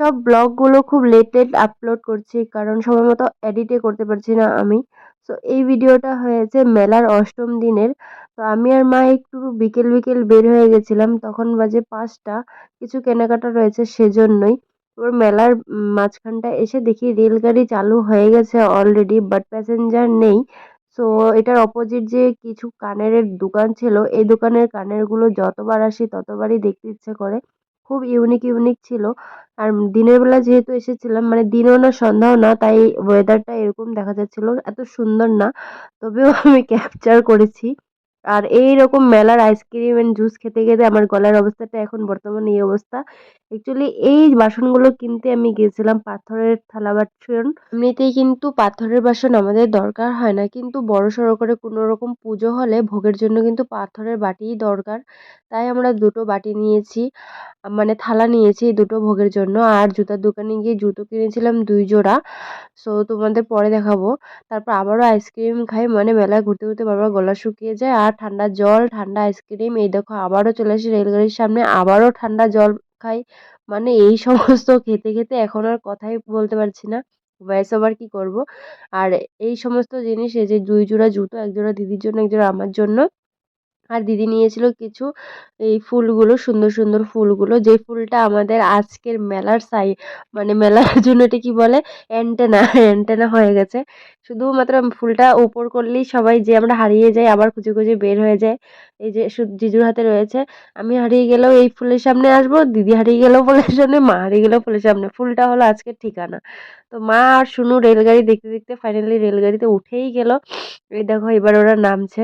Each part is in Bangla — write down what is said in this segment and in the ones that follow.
সব ব্লগগুলো খুব লেট লেট আপলোড করছি, কারণ সময় মতো এডিটে করতে পারছি না আমি। সো এই ভিডিওটা হয়েছে মেলার অষ্টম দিনের। তো আমি আর মা একটু বিকেল বিকেল বের হয়ে গেছিলাম, তখন বাজে পাঁচটা। কিছু কেনাকাটা রয়েছে সেজন্যই। ওর মেলার মাঝখানটা এসে দেখি রেলগাড়ি চালু হয়ে গেছে অলরেডি বাট প্যাসেঞ্জার নেই। সো এটার অপোজিট যে কিছু কানের দোকান ছিল, এই দোকানের কানেরগুলো যতবার আসি ততবারই দেখতে ইচ্ছে করে। খুব ইউনিক ইউনিক ছিল। আর দিনের বেলা যেহেতু এসেছিলাম মানে দিনও না সন্ধ্যাও না, তাই ওয়েদারটা এরকম দেখা যাচ্ছিল। এত সুন্দর না, তবেও আমি ক্যাপচার করেছি। আর এই রকম মেলার আইসক্রিম এন্ড জুস খেতে খেতে আমার গলার অবস্থাটা এখন বর্তমানে এই অবস্থা। অ্যাকচুয়ালি এই বাসনগুলো কিনতে আমি গিয়েছিলাম পাথরের থালা বাসন। এমনিতেই কিন্তু পাথরের বাসন আমাদের দরকার হয় না, কিন্তু বড় সড়ো করে কোনো রকম পুজো হলে ভোগের জন্য কিন্তু পাথরের বাটিই দরকার। তাই আমরা দুটো বাটি নিয়েছি। মানে থালা নিয়েছি এই দুটো ভোগের জন্য। আর জুতার দোকানে গিয়ে জুতো কিনেছিলাম দুই জোড়া। সো তোমাদের পরে দেখাবো। তারপর আবারও আইসক্রিম খাই। মানে মেলায় ঘুরতে ঘুরতে বারবার গলা শুকিয়ে যায়। আর ঠান্ডা জল, ঠান্ডা আইসক্রিম এই দেখো আবারও চলে আসি রেলগাড়ির সামনে। আবারও ঠান্ডা জল খাই। মানে এই সমস্ত খেতে খেতে এখন আর কথাই বলতে পারছি না। ভয়েস ওভার কি করব? আর এই সমস্ত জিনিস, এই যে দুই জোড়া জুতো, এক জোড়া দিদির জন্য, এক জোড়া আমার জন্য। আর দিদি নিয়েছিল কিছু, এই ফুলগুলো, সুন্দর সুন্দর ফুলগুলো। যে ফুলটা আমাদের আজকের মেলার সাই মানে মেলার জন্য এটা কি বলে? অ্যান্টেনা অ্যান্টেনা হয়ে গেছে। শুধুমাত্র ফুলটা উপর করলেই সবাই যে আমরা হারিয়ে যাই, আবার খুঁজে খুঁজে বের হয়ে যায়। এই যে জিজুর হাতে রয়েছে। আমি হারিয়ে গেলেও এই ফুলের সামনে আসব, দিদি হারিয়ে গেলেও ফুলের সামনে, মা হারিয়ে গেলেও ফুলের সামনে। ফুলটা হলো আজকের ঠিকানা। তো মা আর শুনু রেলগাড়ি দেখতে দেখতে ফাইনালি রেলগাড়িতে উঠেই গেল। এই দেখো এবার ওরা নামছে।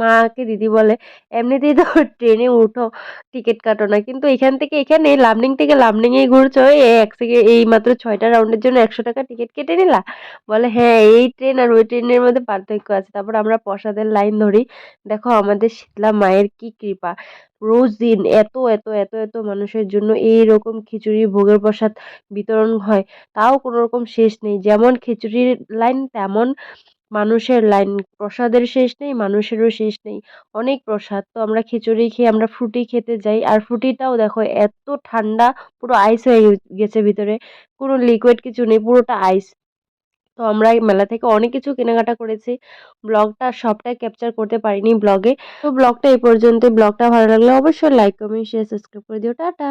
মাকে দিদি বলে, এমনিতেই তো ট্রেনে উঠো, টিকিট কাটো না। কিন্তু এখান থেকে এখানে লামডিং থেকে লামডিংয়েই ঘুরছো এক থেকে এই মাত্র ছয়টা রাউন্ডের জন্য একশো টাকা টিকিট কেটে নিলা? বলে হ্যাঁ এই ট্রেন আর ওই ট্রেনের মধ্যে পার্থক্য আছে। তারপর আমরা প্রসাদের লাইন ধরি, দেখো, আমাদের শীতলা মায়ের কি কৃপা। রোজ দিন এত এত এত এত মানুষের জন্য এই রকম খিচুড়ি, ভোগের প্রসাদ বিতরণ হয়। তাও কোনো রকম শেষ নেই। যেমন খিচুড়ির লাইন, তেমন মানুষের লাইন, প্রসাদের শেষ নেই, মানুষেরও শেষ নেই। অনেক প্রসাদ, তো আমরা খিচুড়ি খেয়ে আমরা ফ্রুটি খেতে যাই। আর ফ্রুটিটাও দেখো এত ঠান্ডা, পুরো আইস হয়ে গেছে ভিতরে। কোনো লিকুইড কিছু নেই, পুরোটা আইস তো আমরা এই মেলা থেকে অনেক কিছু কেনাকাটা করেছি। ব্লগটা সবটাই ক্যাপচার করতে পারিনি ব্লগে। তো ব্লগটা এই পর্যন্ত ব্লগটা ভালো লাগলে অবশ্যই লাইক কমেন্ট শেয়ার সাবস্ক্রাইব করে দিও। টাটা!